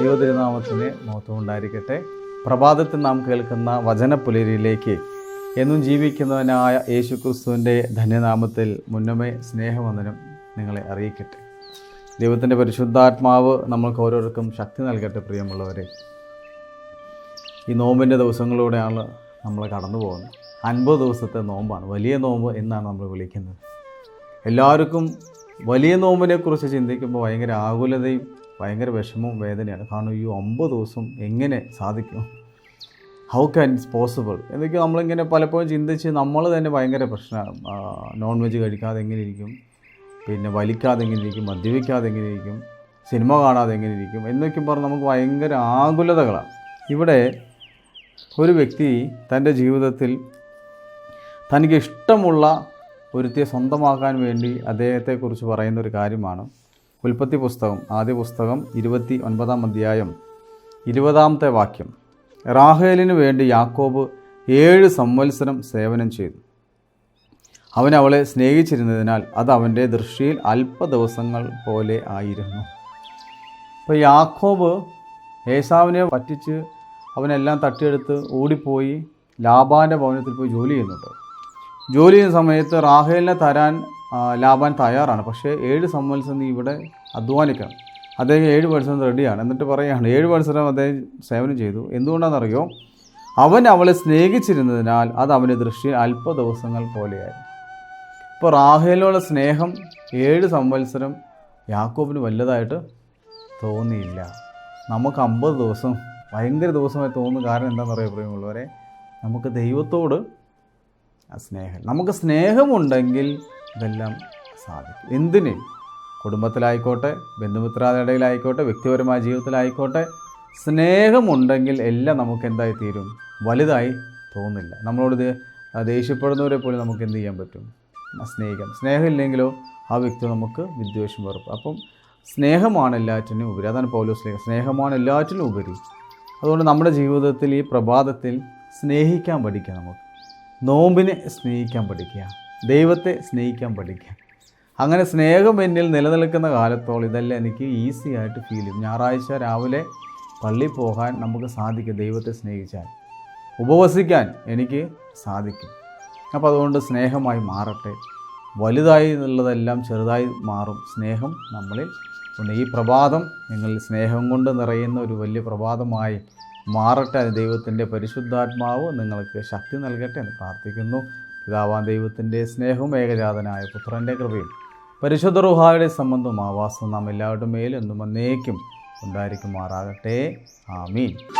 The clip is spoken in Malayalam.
ദൈവതിരുനാമത്തിന് മഹത്വം ഉണ്ടായിരിക്കട്ടെ പ്രഭാതത്തിൽ നാം കേൾക്കുന്ന വചനപ്പുലരിയിലേക്ക് എന്നും ജീവിക്കുന്നവനായ യേശു ക്രിസ്തുവിന്റെ ധന്യനാമത്തിൽ മുന്നമേ സ്നേഹവന്ദനം നിങ്ങളെ അറിയിക്കട്ടെ. ദൈവത്തിന്റെ പരിശുദ്ധാത്മാവ് നമ്മൾക്ക് ഓരോരുത്തർക്കും ശക്തി നൽകട്ടെ പ്രിയമുള്ളവരെ. ഈ നോമ്പിന്റെ ദിവസങ്ങളിലൂടെയാണ് നമ്മൾ കടന്നു പോകുന്നത്. അൻപത് ദിവസത്തെ നോമ്പാണ്. വലിയ നോമ്പ് എന്നാണ് നമ്മൾ വിളിക്കുന്നത്. എല്ലാവർക്കും വലിയ നോമ്പിനെക്കുറിച്ച് ചിന്തിക്കുമ്പോൾ ഭയങ്കര ആകുലതയും ഭയങ്കര വിഷമവും വേദനയാണ്. കാരണം ഈ ഒമ്പത് ദിവസം എങ്ങനെ സാധിക്കും? ഹൗ ക്യാൻ ഇറ്റ്സ് പോസിബിൾ എന്നൊക്കെ നമ്മളിങ്ങനെ പലപ്പോഴും ചിന്തിച്ച് നമ്മൾ തന്നെ ഭയങ്കര പ്രശ്നമാണ്. നോൺ വെജ് കഴിക്കാതെ എങ്ങനെ ഇരിക്കും? പിന്നെ വലിക്കാതെ എങ്ങനെ ഇരിക്കും? മദ്യപിക്കാതെ എങ്ങനെ ഇരിക്കും? സിനിമ കാണാതെ എങ്ങനെ ഇരിക്കും? എന്നൊക്കെ പറഞ്ഞ് നമുക്ക് ഭയങ്കര ആകുലതകളാണ്. ഇവിടെ ഒരു വ്യക്തി തന്റെ ജീവിതത്തിൽ തനിക്ക് ഇഷ്ടമുള്ള ഒരുത്തിയെ സ്വന്തമാക്കാൻ വേണ്ടി അദ്ദേഹത്തെക്കുറിച്ച് പറയുന്ന ഒരു കാര്യമാണ്. ഉൽപ്പത്തി പുസ്തകം ആദ്യ പുസ്തകം ഇരുപത്തി ഒൻപതാം അധ്യായം ഇരുപതാമത്തെ വാക്യം. റാഹേലിന് വേണ്ടി യാക്കോബ് ഏഴ് സംവത്സരം സേവനം ചെയ്തു. അവൻ അവളെ സ്നേഹിച്ചിരുന്നതിനാൽ അത് അവന്റെ ദൃഷ്ടിയിൽ അല്പ ദിവസങ്ങൾ പോലെ ആയിരുന്നു. ഇപ്പോൾ യാക്കോബ് ഏസാവിനെ പറ്റിച്ച് അവനെല്ലാം തട്ടിയെടുത്ത് ഓടിപ്പോയി ലാബാന്റെ ഭവനത്തിൽ പോയി ജോലി ചെയ്യുന്നുണ്ട്. ജോലി ചെയ്യുന്ന സമയത്ത് റാഹേലിനെ തരാൻ ആ, ലാബാൻ തയ്യാറാണ്. പക്ഷേ ഏഴ് സമ്മത്സരം നീ ഇവിടെ അധ്വാനിക്കണം. അദ്ദേഹം ഏഴ് മത്സരം റെഡിയാണ് എന്നിട്ട് പറയുകയാണ് ഏഴ് മത്സരം അദ്ദേഹം സേവനം ചെയ്തു. എന്തുകൊണ്ടാണെന്നറിയോ? അവൻ അവളെ സ്നേഹിച്ചിരുന്നതിനാൽ അത് അവന്റെ ദൃഷ്ടിയിൽ അല്പ ദിവസങ്ങൾ പോലെയായിരുന്നു ഇപ്പോൾ റാഹേലിനുള്ള സ്നേഹം ഏഴ് സംവത്സരം യാക്കോബിന് വലുതായിട്ട് തോന്നിയില്ല. നമുക്ക് അമ്പത് ദിവസം ഭയങ്കര ദിവസമായി തോന്നുന്ന കാരണം എന്താണെന്ന് പറയുക പ്രിയമുള്ളവരെ? നമുക്ക് ദൈവത്തോട് സ്നേഹം. നമുക്ക് സ്നേഹമുണ്ടെങ്കിൽ ഇതെല്ലാം സാധിക്കും. എന്തിന്? കുടുംബത്തിലായിക്കോട്ടെ ബന്ധുമിത്രാതിടയിലായിക്കോട്ടെ വ്യക്തിപരമായ ജീവിതത്തിലായിക്കോട്ടെ സ്നേഹമുണ്ടെങ്കിൽ എല്ലാം നമുക്ക് എന്തായി തീരും? വലുതായി തോന്നില്ല. നമ്മളോട് ദേഷ്യപ്പെടുന്നവരെ പോലും നമുക്ക് എന്ത് ചെയ്യാൻ പറ്റും? സ്നേഹം. സ്നേഹമില്ലെങ്കിലോ ആ വ്യക്തി നമുക്ക് വിദ്വേഷം വെറുപ്പ്. അപ്പം സ്നേഹമാണ് എല്ലാറ്റിനും ഉപരി. അതാണ് പൗലോസ് ലേഖനം. സ്നേഹമാണ് എല്ലാറ്റിനും ഉപരി. അതുകൊണ്ട് നമ്മുടെ ജീവിതത്തിൽ ഈ പ്രഭാതത്തിൽ സ്നേഹിക്കാൻ പഠിക്കുക നമുക്ക്. നോമ്പിനെ സ്നേഹിക്കാൻ പഠിക്കുക. ദൈവത്തെ സ്നേഹിക്കാൻ പഠിക്കുക അങ്ങനെ സ്നേഹം എന്നിൽ നിലനിൽക്കുന്ന കാലത്തോളം ഇതെല്ലാം എനിക്ക് ഈസി ആയിട്ട് ഫീൽ ചെയ്യും. ഞായറാഴ്ച രാവിലെ പള്ളി പോകാൻ നമുക്ക് സാധിക്കും ദൈവത്തെ സ്നേഹിച്ചാൽ. ഉപവസിക്കാൻ എനിക്ക് സാധിക്കും. അപ്പോൾ അതുകൊണ്ട് സ്നേഹമായി മാറട്ടെ. വലുതായി എന്നുള്ളതെല്ലാം ചെറുതായി മാറും. സ്നേഹം നമ്മളിൽ ഉണ്ട്. ഈ പ്രഭാതം നിങ്ങൾ സ്നേഹം കൊണ്ട് നിറയുന്ന ഒരു വലിയ പ്രഭാതമായി മാറട്ടെ. ദൈവത്തിന്റെ പരിശുദ്ധാത്മാവ് നിങ്ങൾക്ക് ശക്തി നൽകട്ടെ എന്ന് പ്രാർത്ഥിക്കുന്നു. പിതാവാൻ ദൈവത്തിന്റെ സ്നേഹവും ഏകജാതനായ പുത്രന്റെ കൃപയും പരിശുദ്ധ റുഹായുടെ സംബന്ധവും ആവാസം നാം എല്ലാവരുടെ മേലും എന്നും എന്നേക്കും ഉണ്ടായിരിക്കുമാറാകട്ടെ. ആമീൻ.